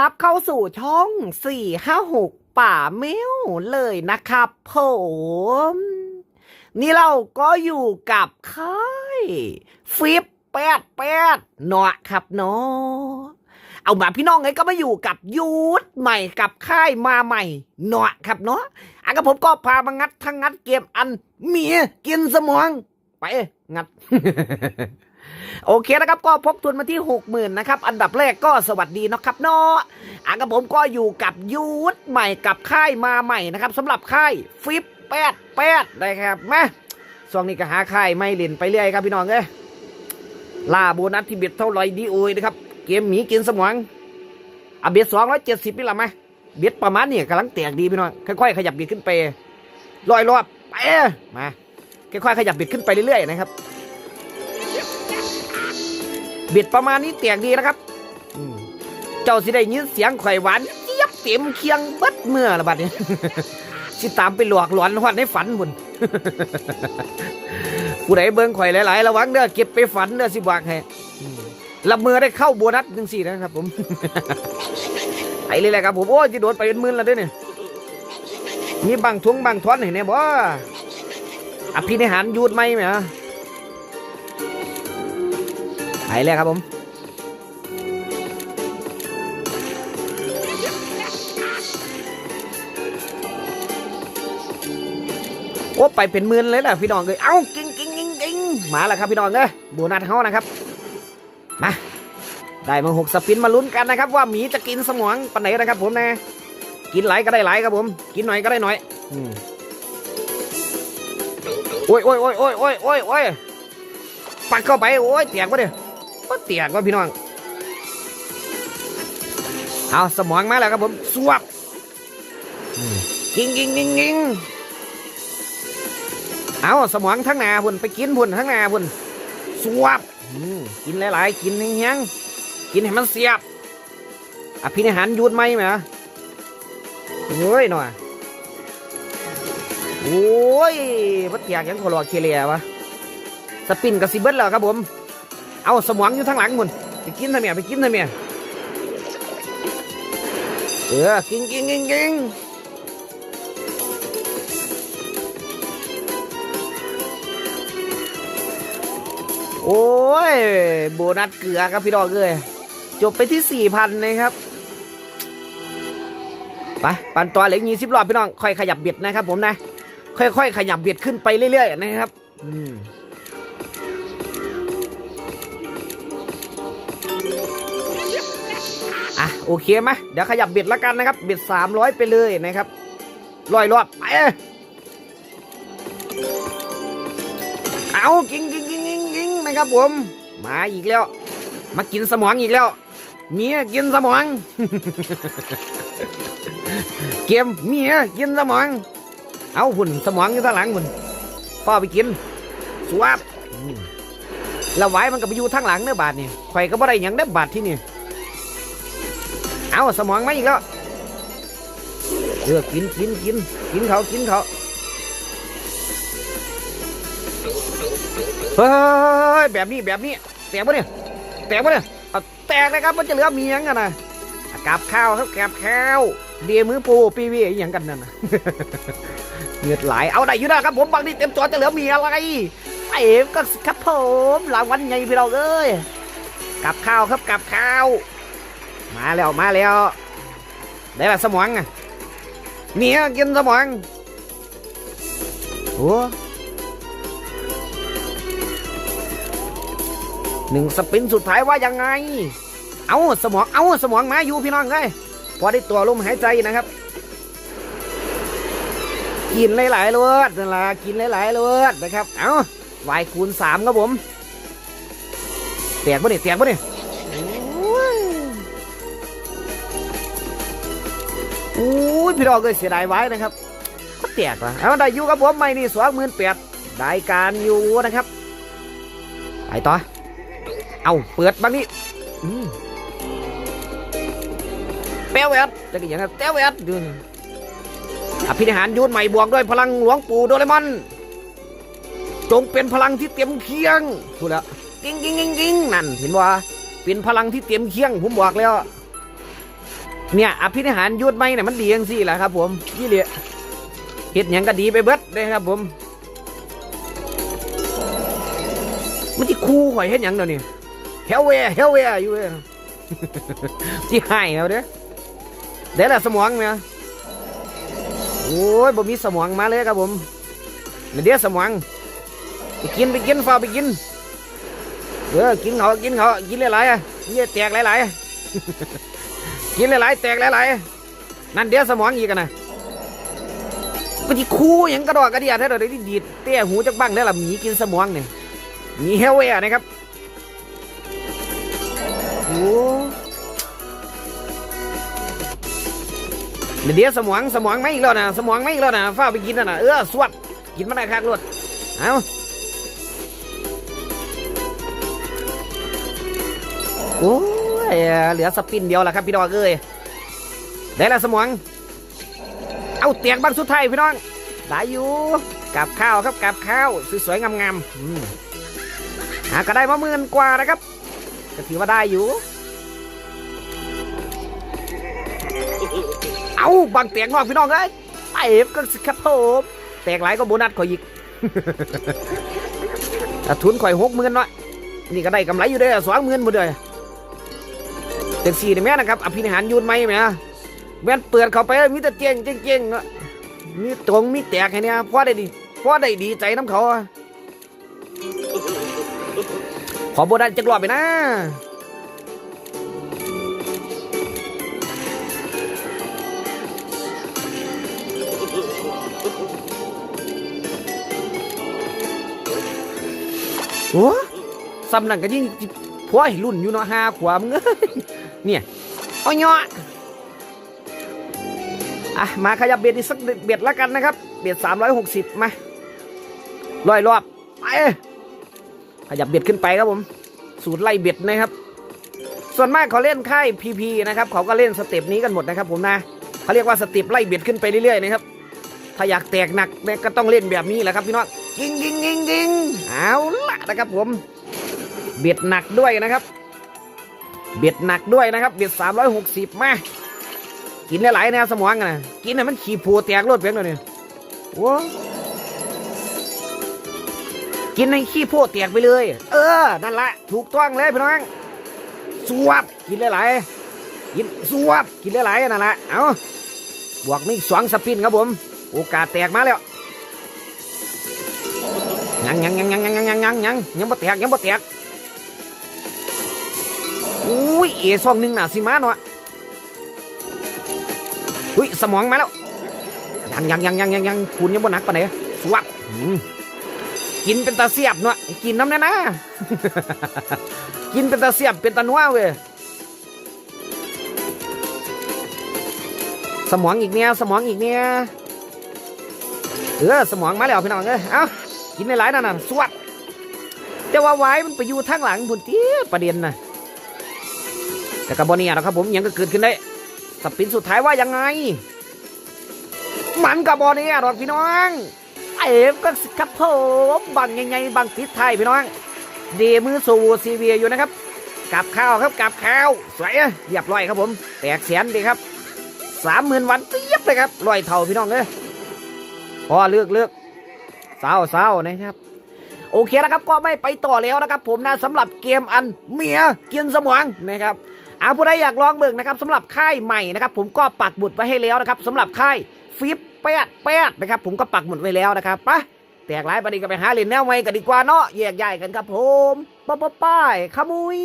รับเข้าสู่ช่อง 456 ป่าเมวเลยนะครับผม นี่เราก็อยู่กับค่ายฟิปแปดแปดเนาะครับเนาะเอามาพี่น้องไงก็มาอยู่กับยูทใหม่กับค่ายมาใหม่เนาะครับเนาะอะก็ผมก็พามางัดทั้งงัดเกมอันเมียกินสมอง ไปงัด โอเคนะครับก็พกทุนมาที่หกหมื่นนะครับอันดับแรกก็สวัสดีนะครับเนาะอะกับผมก็อยู่กับยูทใหม่กับค่ายมาใหม่นะครับสำหรับค่ายฟิปแปดแปดนะครับมาช่วงนี้ก็หาค่ายไม่เล่นไปเรื่อยครับพี่น้องเอ้ยล่าโบนัสที่เบ็ดเท่าไรดีโอยนะครับเกมหมีกินสมองอะเบ็ดสองร้อยเจ็ดสิบนี่ละไหมเบ็ดประมาณนี้กำลังแตกดีพี่น้องค่อยๆขยับเบ็ดขึ้นไปลอยรอบไปมาค่อยๆขยับเบ็ดขึ้นไปเรื่อยๆนะครับ บิดประมาณนี้เตียงดีนะครับ เจ้าสิได้ยินเสียงไข่หวานเจี๊ยบเต็มเคียงเบิดเมื่อละบัดนี้สิตามไปหลอกหลอนหอนในฝันบุญผู้ใดเบิ่งข่อยหลายๆ ระวังเด้อเก็บไปฝันเด้อสิบอกให้ละเมอได้เข้าโบนัสจังสี่นะครับ ผมไปเลยแหละครับผมโอ้ยจะโดนไปเป็นหมื่นแล้วด้อเนี่ยมีบางทวงบางท้อนเห็นไหมบ่อภินิหารยูดไหมไหมฮะ ไปเลยครับผมโอ้ไปเป็นหมื่นเลยนะพี่น้องเลยเอ้ากิ้งกิ้งกิ้งกิ้งมาแล้วครับพี่น้องเอ้ยโบนัสเฮานะครับมาได้มาหกสปินมาลุ้นกันนะครับ ว่าหมีจะกินสมองปันไหนนะครับ ผมนะ กินหลายก็ได้หลายครับผม กินหน่อยก็ได้หน่อยอืมโอ้ยโอ้ยโอ้ยโอ้ยโอ้ยโอ้ยปักเข้าไปโอ้ยเตียกวะเนี่ย ก็เตียกว่าพี่น้อง เอาสมองมาแล้วครับผมสวบกิงกิงกิงกิงเอาสมองทั้งนาพุ่นไปกินพุ่นทั้งนาพุ่นสวบกินหลายๆ กินแห้งๆกินให้มันเสียบอภินิหารยูดไหมไหมเฮ้ยหน่อยโอ้ยมันเตียกยังขอรอเคเลียวะ สปินกับซิเบิลแล้วครับผม เอาสมองอยู่ทางหลังมุนไปกินทำไมไปกินทำไมเออกินกินกินกินโอ้ย โบนัสเกลือครับพี่ดอกเลยจบไปที่สี่พันนะครับไปปันตัวเหลือยี่สิบรอบพี่น้องค่อยขยับเบียดนะครับผมนะ ค่อยๆ ขยับเบียดขึ้นไปเรื่อยๆนะครับ อืม โอเคไหมเดี๋ยวขยับเบ็ดละกันนะครับ เบ็ดสามร้อยไปเลยนะครับลอยรอบไปเอากิงกิงกิงกิงกิงนะครับผม มาอีกแล้ว มากินสมองอีกแล้วเมียกินสมอง เกมเมียกินสมอง เอาหุ่นสมองอยู่ข้างหลังหุ่นพ่อไปกินสวบอืมแล้วไว้มันก็ไปอยู่ทางหลังเนื้อบาทนี่ข่อยก็บ่ได้หยังได้อบาทที่นี่ เอาสมองมาอีกแล้วเออกินกินกินกินเขากินเขาเฮ้ยแบบนี้แบบนี้แตกปะเนี่ยแตกปะเนี่ยแตกเลยครับมันจะเหลือเมียงกันนะกับข้าวครับกับข้าวเดียมือปูปีวีอย่างกันนั่นนะเงื่อไหลเอาได้อยู่นะครับผมบางทีเต็มตัวจะเหลือมีอะไรไอ้ก็ครับผมรางวัลไงพี่เราเอ้ยกับข้าวครับกับข้าว มาแล้วมาแล้วได้ละสมองอะเมียกินสมองโอ้หนึ่งสปินสุดท้ายว่ายังไง เอาสมองเอาสมองมาอยู่พี่น้องเลยพอได้ตัวลมหายใจนะครับ กินหลายๆเลือดนั่นละกินหลายๆเลือดนะครับ เอาวายคูณสามครับผมแตกปะเนี่ยแตกปะเนี่ย อู้ยพี่ดอกเลยเสียดายไว้นะครับก็แตกวะเอาได้อยู่กับผมไม่นี่สองหมื่นแปดได้การอยู่นะครับไปต่อเอาเปิดบ้างนี้อืมแป้วแวดจะกี่อย่างนั้นแป้วแวดดูนี่อภินิหารยูนใหม่บวกด้วยพลังหลวงปู่โดเรมอนจงเป็นพลังที่เต็มเคียงถูกแล้วกิ้งกิ้งกิ้งกิ้งนั่นเห็นว่าเป็นพลังที่เต็มเคียงผมบอกแล้ว เนี่ยอภินิหารยุดไม่เนี่ยมันดีจังสี่แหละครับ ผมยี่เหลี่ยเฮ็ดยังก็ดีไปเบิดเลยครับ ผมมันที่คู่ข่อยเฮ็ดยังเดี๋ยวนี้เฮลเวเฮลเวอยู่เว้ยที่ให้เอาเด้อเดี๋ยวละสมองเนี่ยโอ้ยบ่มีสมองมาเลยครับผมเดี๋ยวสมองไปกินไปกินฟ้าไปกินเออกินเขากินเขากินหลายๆอะนี่แตกหลายๆ กินหลายๆแตกหลายๆนั่นเดี๋ยวสมองอีกกันนะก็ที่คู่ยังกระดอกกระเดียดให้เราได้ดีดเตี้ยหูจักบ้างได้ละหมีกินสมองเนี่ยหมีเฮลเวร์นะครับโอ้เดี๋ยวสมองสมองไม่อีกแล้วนะสมองไม่อีกแล้วนะฟ้าไปกินน่ะนะเออสวดกินมาได้คักรวดเอาโอ้ ยเหลือสปินเดียวแหละครับพี่น้องเอ้ยได้ละสมอง เอาเตียงบ้างสุดท้ายพี่น้องได้อยู่กับข้าวครับกับข้าวสวยๆงามๆอืมหาก็ได้มาหมื่นกว่านะครับก็ถือว่าได้อยู่ เอาบางเตียงนอกพี่น้องเอ้ยไปก็สิครับผมแตกหลายก็โบนัสข่อยอีกทุนข่อยหกหมื่นเนาะนี่ก็ได้กำไรอยู่ด้อสองหมื่นหมดเลย เต็งสี่ได้ไหมนะครับอภินิหารยูนไหมไหมนะแม่นเปิดเข้าไปมีแต่เตียงเจ๊งๆเนาะมีตรงมีแตกให้เนี่ยพ่อได้ดีพ่อได้ดีใจน้ำเขา ขอโบนัสจักรอบไปนะโอ้สำนักก็ยิ่งผัวให้รุ่นอยู่เนาะห้าขวามงเอ้ย เนี่ยเอาเนาะอะมาขยับเบียดอีกสักเบียดแล้วกันนะครับ เบียด 360 มาร้อยรอบไปขยับเบียดขึ้นไปครับผม สูตรไล่เบียดนะครับ ส่วนมากเขาเล่นค่ายพีพีนะครับเขาก็เล่นสเต็ปนี้กันหมดนะครับ ผมนะเขาเรียกว่าสเต็ปไล่เบียดขึ้นไปเรื่อยๆนะครับถ้าอยากแตกหนักก็ต้องเล่นแบบนี้แหละครับพี่น้องยิงยิงยิงยิงเอาละนะครับผม เบียดหนักด้วยนะครับ เบียดหนักด้วยนะครับ เบียดสามร้อยหกสิบมา กินได้หลายแนวสมองนะกินให้มันขี่ผูแตกรวดเพียงเดียวนี่โอ้กินให้ขี้โพดแตกไปเลย เออ นั่นแหละ ถูกต้องเลยพี่น้อง สวบ กินได้หลายกินสวบ กินได้หลายนั่นแหละ เอาบวกมีสองสปินครับผม โอกาสแตกมาแล้วยังยังยังยังยังยังยังยังยังยังบ่แตกยังบ่แตก อุ้ยเอซองหนึ่งน่ะสิมาเนาะอุ้ยสมองมาแล้วยังยังยังยังยังยังคุณยังบ่นักปานไหนสวับอืมกินเป็นตาเสียบเนาะกินน้ำแน่นะกินเป็นตาเสียบเป็นตานัวเว้ยสมองอีกเนี่ยสมองอีกเนี่ยเออสมองมาแล้วพี่น้องเอ้ยเอ้ากินในหลายนั่นน่ะสวัสดแต่ว่าไว้มันไปอยู่ทางหลังพุ่นเตี้ยประเด็นน่ะ แต่กับบอนี่นะครับผมยังก็เกิดขึ้นได้ สปินสุดท้ายว่ายังไง มันกับบอนี่หรอกพี่น้องเอฟก็สิครับผมบังยังไงบังติดไทยพี่น้องเดมือสูซีเวียอยู่นะครับกับข้าวครับกับข้าวสวยเรียบร้อยครับผม แตกแสนดีครับสามหมื่นวันเตียบเลยครับร้อยเท่าพี่น้องเลยพอเลือกเลือกเศร้าเศร้านะครับ โอเคแล้วครับก็ไม่ไปต่อแล้วนะครับ ผมนะสำหรับเกมอันเมียกินสมองนะครับ เอาผู้ใดอยากลองเบิ่งนะครับสำหรับค่ายใหม่นะครับผมก็ปักบุดไว้ให้แล้วนะครับสำหรับค่ายฟิปแปดแปดนะครับผมก็ปักหมุดไว้แล้วนะครับปะแตกหลายประเด็นก็ไปหาเล่นแนวใหม่กันดีกว่าเนาะแยกย้ายกันครับผมป้าป้าป้ายขมุย